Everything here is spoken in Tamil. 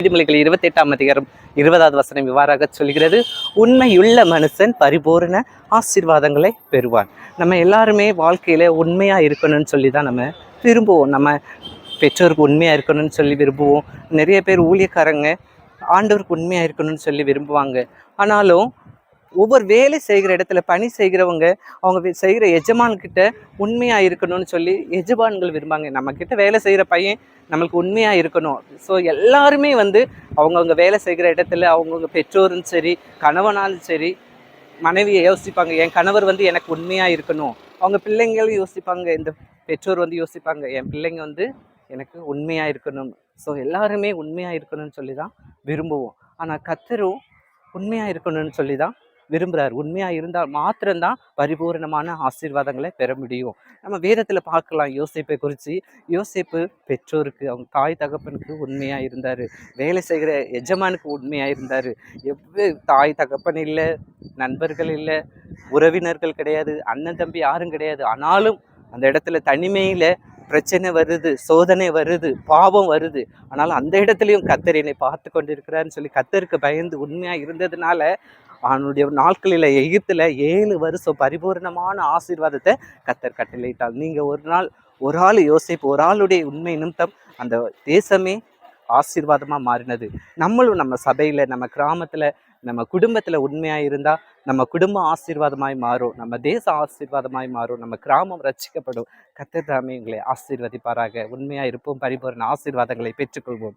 நீதிமொழிகள் இருபத்தி எட்டாம் அதிகாரம் இருபதாவது வசனம் இவ்வாறாக சொல்கிறது உண்மையுள்ள மனுஷன் பரிபூரண ஆசீர்வாதங்களை பெறுவான். நம்ம எல்லாருமே வாழ்க்கையில் உண்மையாக இருக்கணும்னு சொல்லி தான் நம்ம விரும்புவோம். நம்ம பெற்றோருக்கு உண்மையாக இருக்கணும்னு சொல்லி விரும்புவோம். நிறைய பேர் ஊழியக்காரங்க ஆண்டவருக்கு உண்மையாக இருக்கணும்னு சொல்லி விரும்புவாங்க. ஆனாலும் ஒவ்வொரு வேலை செய்கிற இடத்துல பணி செய்கிறவங்க அவங்க செய்கிற எஜமான்கிட்ட உண்மையாக இருக்கணும்னு சொல்லி எஜமான்கள் விரும்பாங்க. நம்மக்கிட்ட வேலை செய்கிற பையன் நம்மளுக்கு உண்மையாக இருக்கணும். ஸோ எல்லாருமே வந்து அவங்கவுங்க வேலை செய்கிற இடத்துல அவங்கவுங்க பெற்றோரும் சரி கணவனாலும் சரி மனைவியை யோசிப்பாங்க. என் கணவர் வந்து எனக்கு உண்மையாக இருக்கணும். அவங்க பிள்ளைங்களும் யோசிப்பாங்க. இந்த பெற்றோர் வந்து யோசிப்பாங்க. என் பிள்ளைங்க வந்து எனக்கு உண்மையாக இருக்கணும். ஸோ எல்லாருமே உண்மையாக இருக்கணும்னு சொல்லி தான் விரும்புவோம். ஆனால் கத்தரும் உண்மையாக இருக்கணும்னு சொல்லி தான் விரும்புகிறார் உண்மையாக இருந்தால் மாத்திரம்தான் பரிபூரணமான ஆசீர்வாதங்களை பெற முடியும். நம்ம வேதத்தில் பார்க்கலாம். யோசிப்பை குறித்து யோசிப்பு பெற்றோருக்கு அவங்க தாய் தகப்பனுக்கு உண்மையாக இருந்தார். வேலை செய்கிற எஜமானுக்கு உண்மையாக இருந்தார். எவ்வளோ தாய் தகப்பன் இல்லை நண்பர்கள் இல்லை உறவினர்கள் கிடையாது அண்ணன் தம்பி யாரும் கிடையாது. ஆனாலும் அந்த இடத்துல தனிமையில் பிரச்சனை வருது சோதனை வருது பாவம் வருது. ஆனால் அந்த இடத்துலையும் கத்தர் என்னை பார்த்து கொண்டிருக்கிறாருன்னு சொல்லி கத்தருக்கு பயந்து உண்மையாக இருந்ததுனால அவனுடைய நாட்களில் எகிப்தில் ஏழு வருஷம் பரிபூர்ணமான ஆசீர்வாதத்தை கத்தர் கட்டளையிட்டால் நீங்கள் ஒரு நாள் ஒரு ஆள் யோசிப்பு ஒரு ஆளுடைய உண்மை நிமித்தம் அந்த தேசமே ஆசீர்வாதமாக மாறினது. நம்மளும் நம்ம சபையில் நம்ம கிராமத்தில் நம்ம குடும்பத்தில் உண்மையாக இருந்தால் நம்ம குடும்பம் ஆசீர்வாதமாய் மாறும். நம்ம தேசம் ஆசீர்வாதமாய் மாறும். நம்ம கிராமம் ரச்சிக்கப்படும் கத்தர் தாமே எங்களை ஆசீர்வதிப்பாராக. உண்மையாக இருப்போம் பரிபூர்ண ஆசீர்வாதங்களை பெற்றுக்கொள்வோம்.